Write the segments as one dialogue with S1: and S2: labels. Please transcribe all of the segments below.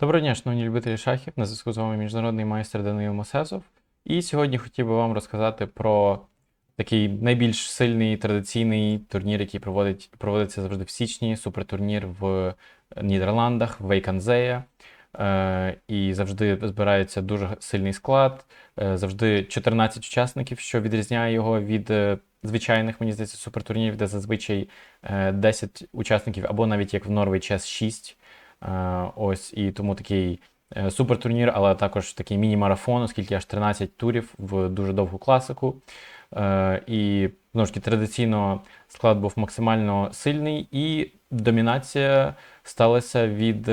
S1: Доброго дня, шановні любителі шахів. На зв'язку з вами міжнародний майстер Данило Мосезов. І сьогодні хотів би вам розказати про такий найбільш сильний традиційний турнір, який проводить, проводиться завжди в січні. Супертурнір в Нідерландах, в Вейканзея. Е, і завжди збирається дуже сильний склад, е, завжди 14 учасників, що відрізняє його від е, звичайних, мені здається, супертурнірів, де зазвичай е, 10 учасників, або навіть як в Норвей Чес 6. Е, Ось і тому такий е, супертурнір, але також такий міні-марафон, оскільки аж 13 турів в дуже довгу класику. Е, І знову ж таки традиційно склад був максимально сильний, і домінація сталася від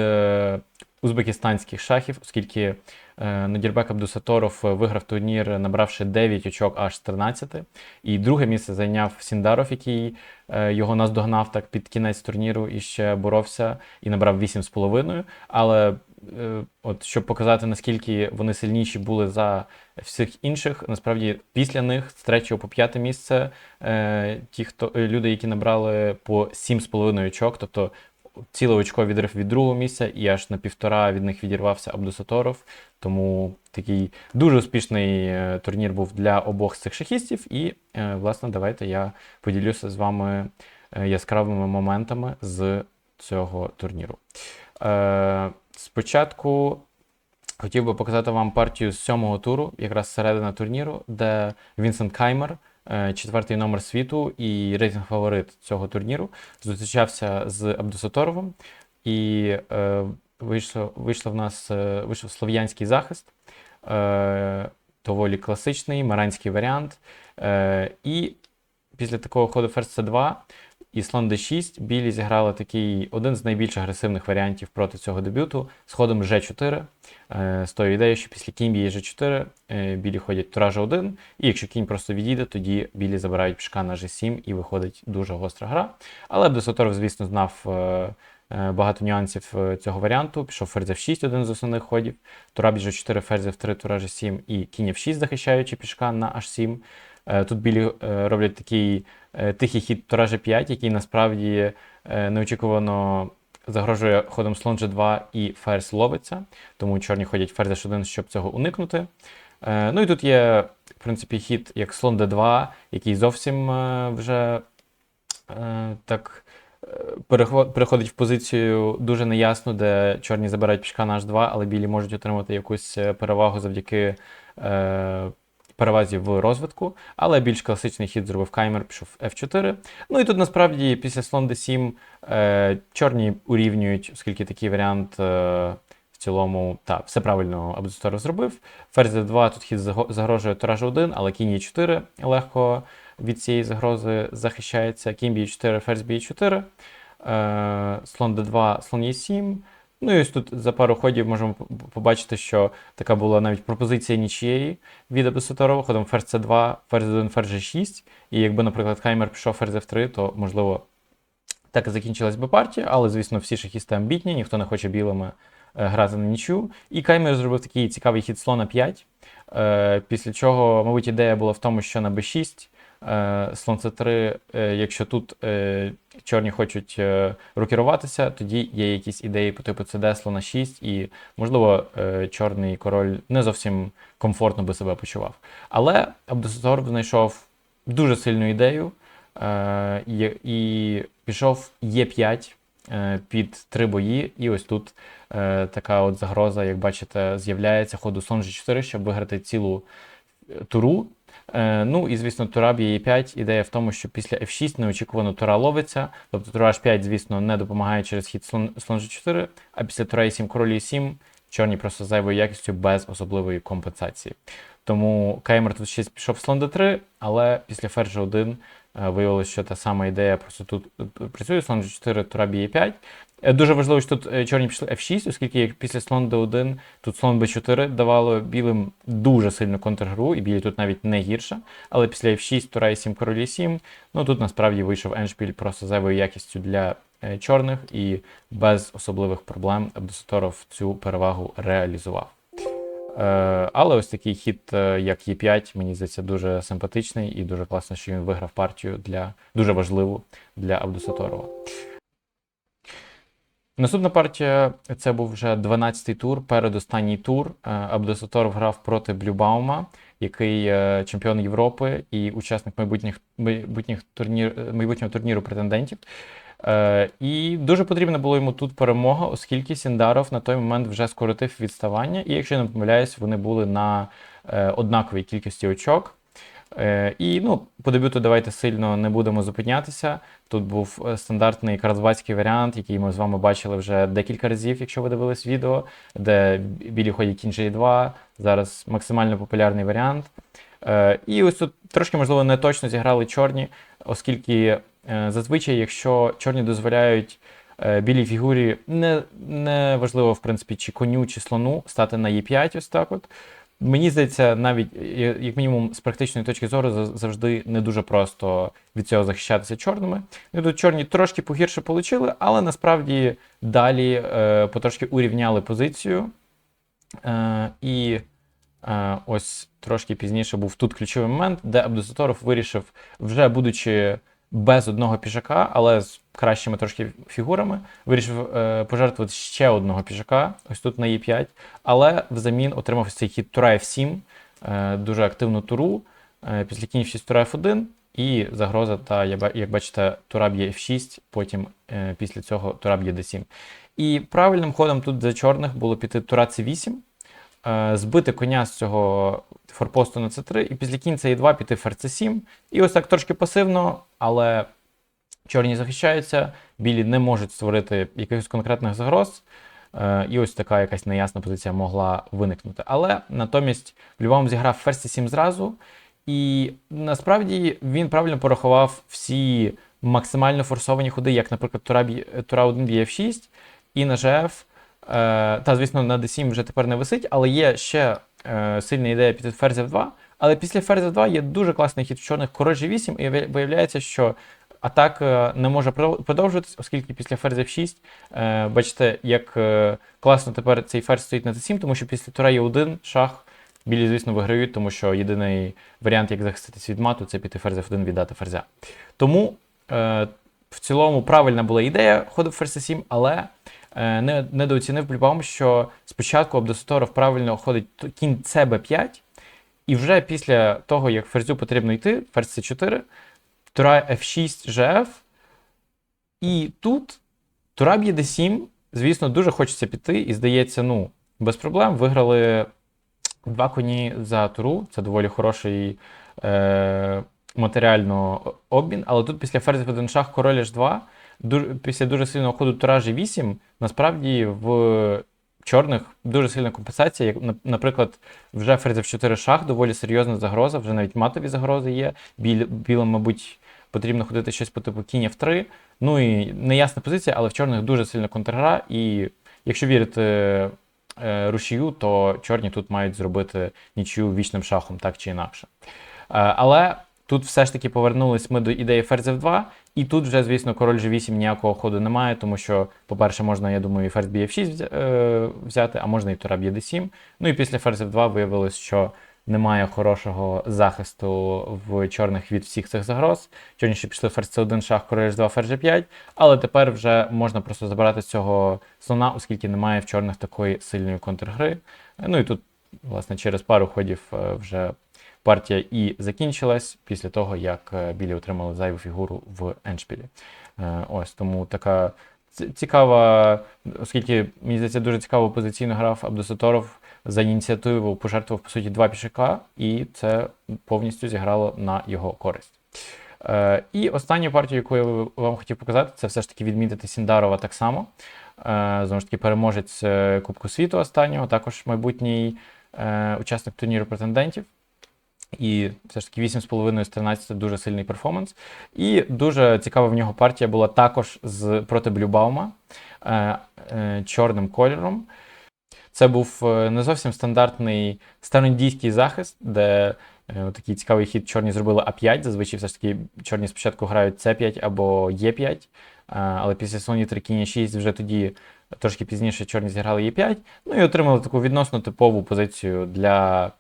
S1: узбекистанських шахів, оскільки е, Нодірбек Абдусаторов виграв турнір, набравши 9 очок аж з 13. І друге місце зайняв Сіндаров, який е, його наздогнав так під кінець турніру і ще боровся і набрав 8,5. Але е, от щоб показати, наскільки вони сильніші були за всіх інших, насправді після них з 3 по 5 місце е, ті, хто е, люди, які набрали по 7,5 очок, тобто ціле очко відрив від другого місця, і аж на півтора від них відірвався Абдусаторов. Тому такий дуже успішний е, турнір був для обох з цих шахістів. І, е, власне, давайте я поділюся з вами е, яскравими моментами з цього турніру. Спочатку хотів би показати вам партію з сьомого туру, якраз середина турніру, де Вінсент Каймер, четвертий номер світу і рейтинг фаворит цього турніру, зустрічався з Абдусаторовим. І е, вийшло, вийшло в нас е, вийшов слов'янський захист, е, доволі класичний, маранський варіант. Е, і після такого ходу ферзь c2 і слон d6 білі зіграли такий один з найбільш агресивних варіантів проти цього дебюту з ходом g4. Е, з тою ідеєю, що після кінь б'є g4 е, білі ходять тура g1, і якщо кінь просто відійде, тоді білі забирають пішка на g7 і виходить дуже гостра гра. Але Абдусаторов, звісно, знав. е, Багато нюансів цього варіанту. Пішов ферзь f6, один з основних ходів. Тура б'є 4 ферзь f3, тура g7 і кінь f6, захищаючи пішка на h7. Е, Тут білі е, роблять такий е, тихий хід тура g5, який насправді неочікувано загрожує ходом слон g2 і ферзь ловиться. Тому чорні ходять ферзь h1, щоб цього уникнути. Ну і тут є, в принципі, хід як слон d2, який зовсім вже так переходить в позицію дуже неясну, де чорні забирають пішка на h2, але білі можуть отримати якусь перевагу завдяки перевазі в розвитку. Але більш класичний хід зробив Каймер, пішов f4. Ну і тут насправді після слон d7 е, чорні урівнюють, оскільки такий варіант. Е, в цілому, так, все правильно Абдусторов зробив. Ферзь d2, тут хід загрожує тура g1, але кінь e4 легко від цієї загрози захищається. Кінь b4, ферзь b4, е, слон d2, слон e7. Ну і ось тут за пару ходів можемо побачити, що така була навіть пропозиція нічієї від Абдусаторова, ходом ферзь c2, ферзь 1, ферзь g6. І якби, наприклад, Хаймер пішов ферзь f3, то можливо так і закінчилась би партія, але, звісно, всі шахісти амбітні, ніхто не хоче білими е, грати на нічю. І Каймер зробив такий цікавий хід слона 5. Е, після чого, мабуть, ідея була в тому, що на b6, е, слон c3, е, якщо тут е, чорні хочуть рокіруватися, тоді є якісь ідеї по типу cd, слона 6, і, можливо, чорний король не зовсім комфортно би себе почував. Але Абдусаторов знайшов дуже сильну ідею і, пішов Е5 е, під три бої. І ось тут така от загроза, як бачите, з'являється ходу слон G4, щоб виграти цілу туру. Е, ну і звісно, тура б'є Е5. Ідея в тому, що після F6 неочікувано тура ловиться. Тобто тура H5, звісно, не допомагає через хід слон G4, а після тура E7, король E7, чорні просто зайвою якістю без особливої компенсації. Тому Каймер тут ще пішов слон d3, але після ферзь 1 виявилося, що та сама ідея просто тут е, працює, слон g4, тура б'є 5. Е, Дуже важливо, що тут е, чорні пішли f6, оскільки після слон d1 тут слон b4 давало білим дуже сильну контргру, і білі тут навіть не гірше. Але після f6, тура e7, король e7, ну тут насправді вийшов еншпіль просто зайвою якістю для е, чорних і без особливих проблем Абдусаторов цю перевагу реалізував. Е, Але ось такий хід, е, як Е5, мені здається, дуже симпатичний і дуже класно, що він виграв партію для дуже важливу для Абдусаторова. Наступна партія це був вже 12-й тур, передостанній тур. Е, Абдусаторов грав проти Блюбаума, який е, чемпіон Європи і учасник майбутніх, майбутніх турнір, е, майбутнього турніру претендентів. Е, І дуже потрібна була йому тут перемога, оскільки Сіндаров на той момент вже скоротив відставання, і якщо я не помиляюсь, вони були на е, однаковій кількості очок. Е, І ну, по дебюту давайте сильно не будемо зупинятися. Тут був е, стандартний карлсбадський варіант, який ми з вами бачили вже декілька разів, якщо ви дивились відео, де білі ходять кінь G2, зараз максимально популярний варіант. Е, І ось тут трошки, можливо, не точно зіграли чорні, оскільки зазвичай, якщо чорні дозволяють е, білій фігурі, не, не важливо, в принципі, чи коню, чи слону, стати на Е5, ось так от. Мені здається, навіть е, як мінімум з практичної точки зору завжди не дуже просто від цього захищатися чорними. Ну, тут чорні трошки погірше отримали, але насправді далі е, потрошки урівняли позицію. Е, і е, ось трошки пізніше був тут ключовий момент, де Абдусаторов вирішив, вже будучи без одного пішака, але з кращими трошки фігурами, вирішив е, пожертвувати ще одного пішака, ось тут на Е5, але взамін отримав цей хід Тура F7, е, дуже активну туру. Е, після кінь F6 Тура F1 і загроза, та як бачите, Тура б'є F6, потім е, після цього Тура б'є D7. І правильним ходом тут за чорних було піти Тура C8, е, збити коня з цього форпосту на C3, і після кінь C2 піти ферзь C7. І ось так трошки пасивно, але чорні захищаються, білі не можуть створити якихось конкретних загроз. Е, І ось така якась неясна позиція могла виникнути. Але натомість Блюбаум зіграв ферзь 7 зразу, і насправді він правильно порахував всі максимально форсовані ходи, як, наприклад, Тура, б'є- Тура 1 б'є F6 і на ЖФ. Е, та, звісно, на D7 вже тепер не висить, але є ще е, сильна ідея піти ферзь F2. Але після ферзь F2 є дуже класний хід в чорних король G8, і виявляється, що атака не може продовжуватись, оскільки після ферзь F6, е, бачите, як е, класно тепер цей ферзь стоїть на C7, тому що після тура є 1 шах. Білі, звісно, виграють, тому що єдиний варіант, як захиститись від мату, це піти ферзь F1 віддати ферзя. Тому е, в цілому правильна була ідея ходу ферзь 7, але е, не, недооцінив Блюбаум, що спочатку Абдосаторов правильно ходить кінь CB5, і вже після того, як ферзю потрібно йти, ферзь C4, тура F6 GF, і тут тура б'є D7, звісно, дуже хочеться піти, і здається, ну, без проблем виграли два коні за туру. Це доволі хороший е, матеріально обмін. Але тут після ферзь в один шах король H2, дуже, після дуже сильного ходу тура G8, насправді в чорних дуже сильна компенсація. Як, наприклад, вже в 4 шах, доволі серйозна загроза, вже навіть матові загрози є. Біль, білим, мабуть, потрібно ходити щось по типу кінь F3. Ну і неясна позиція, але в чорних дуже сильна контргра. І якщо вірити е, рушію, то чорні тут мають зробити нічию вічним шахом, так чи інакше. Е, але тут все ж таки повернулись ми до ідеї ферзь F2, і тут вже, звісно, король G8 ніякого ходу немає, тому що, по-перше, можна, я думаю, і ферзь б'є F6 е, взяти, а можна і тура б'є D7. Ну і після ферзь F2 виявилось, що немає хорошого захисту в чорних від всіх цих загроз. Чорні ще пішли ферзь C1, шах, король H2, ферзь G5, але тепер вже можна просто забирати з цього слона, оскільки немає в чорних такої сильної контргри. Ну і тут, власне, через пару ходів е, вже партія і закінчилась після того, як е, білі отримали зайву фігуру в еншпілі. Е, Ось тому така цікава, оскільки мені здається, дуже цікаво позиційно грав Абдусаторов за ініціативу пожертвував по суті два пішака, і це повністю зіграло на його користь. Е, і останню партію, яку я вам хотів показати, це все ж таки відмітити Сіндарова так само. Знову ж таки, переможець Кубку світу останнього, також майбутній е, учасник турніру претендентів. І все ж таки 8,5 з 13 дуже сильний перформанс. І дуже цікава в нього партія була також з проти Блюбаума е, е, чорним кольором. Це був е, не зовсім стандартний староіндійський захист, де е, такий цікавий хід чорні зробили А5. Зазвичай все ж таки чорні спочатку грають С5 або Е5, е, але після слоні 3 кінь 6 вже тоді трошки пізніше чорні зіграли Е5. Ну і отримали таку відносно типову позицію для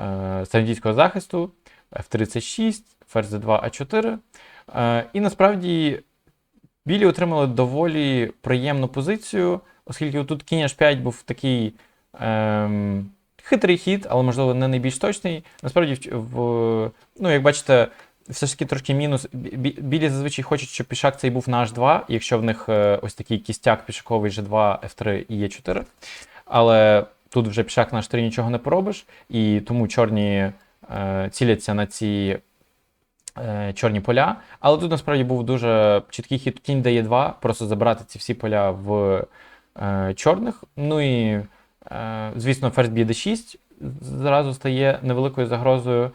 S1: е, староіндійського захисту F36, ферзь D2, А4. Е, і насправді Білі отримали доволі приємну позицію, оскільки тут кінь H5 був такий ем, хитрий хід, але, можливо, не найбільш точний. Насправді, в, ну, як бачите, все ж таки трошки мінус. Бі- бі- Білі зазвичай хочуть, щоб пішак цей був на H2, якщо в них е, ось такий кістяк пішаковий G2, F3 і E4. Але тут вже пішак на H3 нічого не поробиш, і тому чорні е, ціляться на ці е, чорні поля. Але тут насправді був дуже чіткий хід кінь дає 2, просто забрати ці всі поля в е, чорних. Ну і, е, звісно, ферзь б'є d6 зразу стає невеликою загрозою.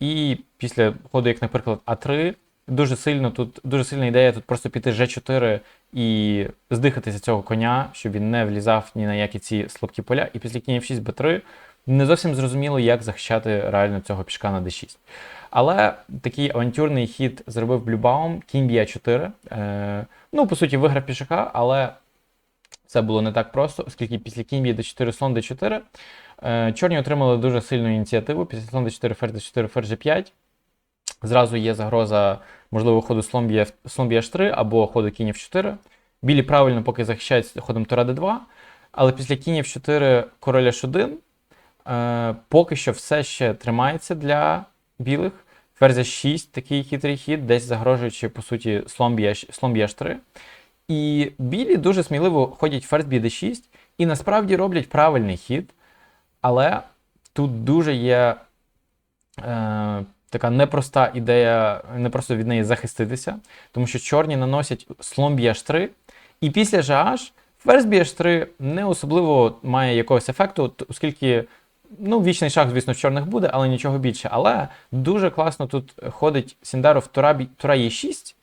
S1: І після ходу, як, наприклад, А3, дуже сильно тут дуже сильна ідея тут просто піти G4 і здихатися цього коня, щоб він не влізав ні на які ці слабкі поля. І після кінь F6 Б3 не зовсім зрозуміло, як захищати реально цього пішка на D6. Але такий авантюрний хід зробив Блюбаум, кінь б'є 4. Е, ну, по суті, виграв пішака, але це було не так просто, оскільки після кінь б'є d4, слон d4. Е, чорні отримали дуже сильну ініціативу. Після слон d4, ферзь d4, ферзь g5. Зразу є загроза можливо ходу слон б'є слон б'є h3 або ходу кінь f4. Білі правильно поки захищають ходом тура d2, але після кінь f4 король h1 е, поки що все ще тримається для білих. Ферзь 6 такий хитрий хід, десь загрожуючи, по суті, слон б'є h3. І білі дуже сміливо ходять ферзь б'є d6 і насправді роблять правильний хід, але тут дуже є е, така непроста ідея, не просто від неї захиститися, тому що чорні наносять слон б'є h3, і після GH ферзь б'є h3 не особливо має якогось ефекту, оскільки ну, вічний шах, звісно, в чорних буде, але нічого більше. Але дуже класно тут ходить Сіндаров Тура, Тура Е6,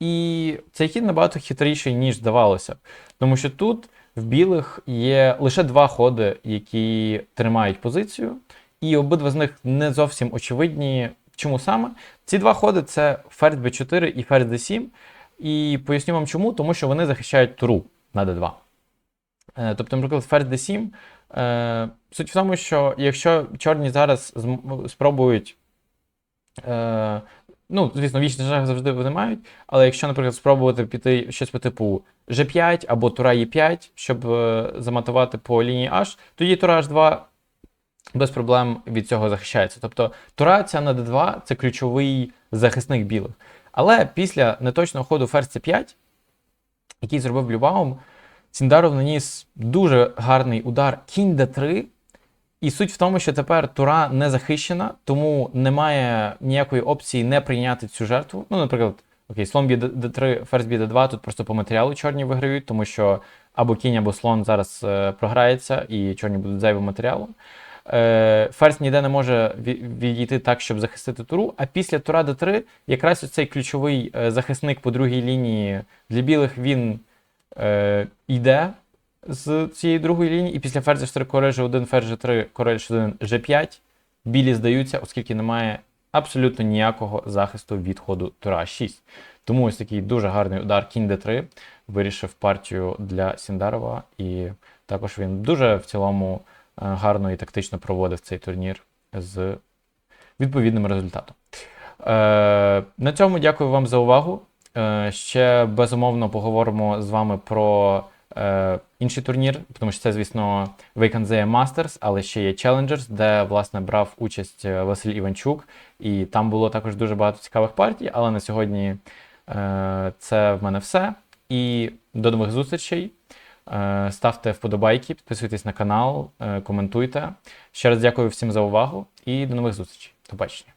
S1: і цей хід набагато хитріший, ніж здавалося. Тому що тут в білих є лише два ходи, які тримають позицію, і обидва з них не зовсім очевидні. Чому саме? Ці два ходи це ферзь b4 і ферзь d7. І поясню вам чому, тому що вони захищають туру на d2. Е, Тобто, наприклад, ферзь d7. е, Суть в тому, що якщо чорні зараз спробують Е, ну, звісно, вічний шах завжди вони мають, але якщо, наприклад, спробувати піти щось по типу G5 або Тура E5, щоб е, заматувати по лінії H, тоді Тура H2 без проблем від цього захищається. Тобто Тура ця на D2 це ключовий захисник білих. Але після неточного ходу ферзь C5, який зробив Блюбаум, Сіндаров наніс дуже гарний удар кінь D3, і суть в тому, що тепер тура не захищена, тому немає ніякої опції не прийняти цю жертву. Ну, наприклад, окей, слон б'є d3, ферзь б'є d2, тут просто по матеріалу чорні виграють, тому що або кінь, або слон зараз е, програється, і чорні будуть зайвим матеріалом. Е, ферзь ніде не може відійти так, щоб захистити туру. А після тура d3 якраз цей ключовий е, захисник по другій лінії для білих він е, йде з цієї другої лінії, і після ферзя 4 король G1, ферзь G3, король G1, G5 білі здаються, оскільки немає абсолютно ніякого захисту від ходу тура 6. Тому ось такий дуже гарний удар кінь d3 вирішив партію для Сіндарова, і також він дуже в цілому гарно і тактично проводив цей турнір з відповідним результатом. Е, на цьому дякую вам за увагу. Е, ще безумовно поговоримо з вами про е, інший турнір, тому що це, звісно, Вейканзея Masters, але ще є Challengers, де власне брав участь е, Василь Іванчук, і там було також дуже багато цікавих партій. Але на сьогодні е, це в мене все. І до нових зустрічей. Е, Ставте вподобайки, підписуйтесь на канал, е, коментуйте. Ще раз дякую всім за увагу і до нових зустрічей. До побачення.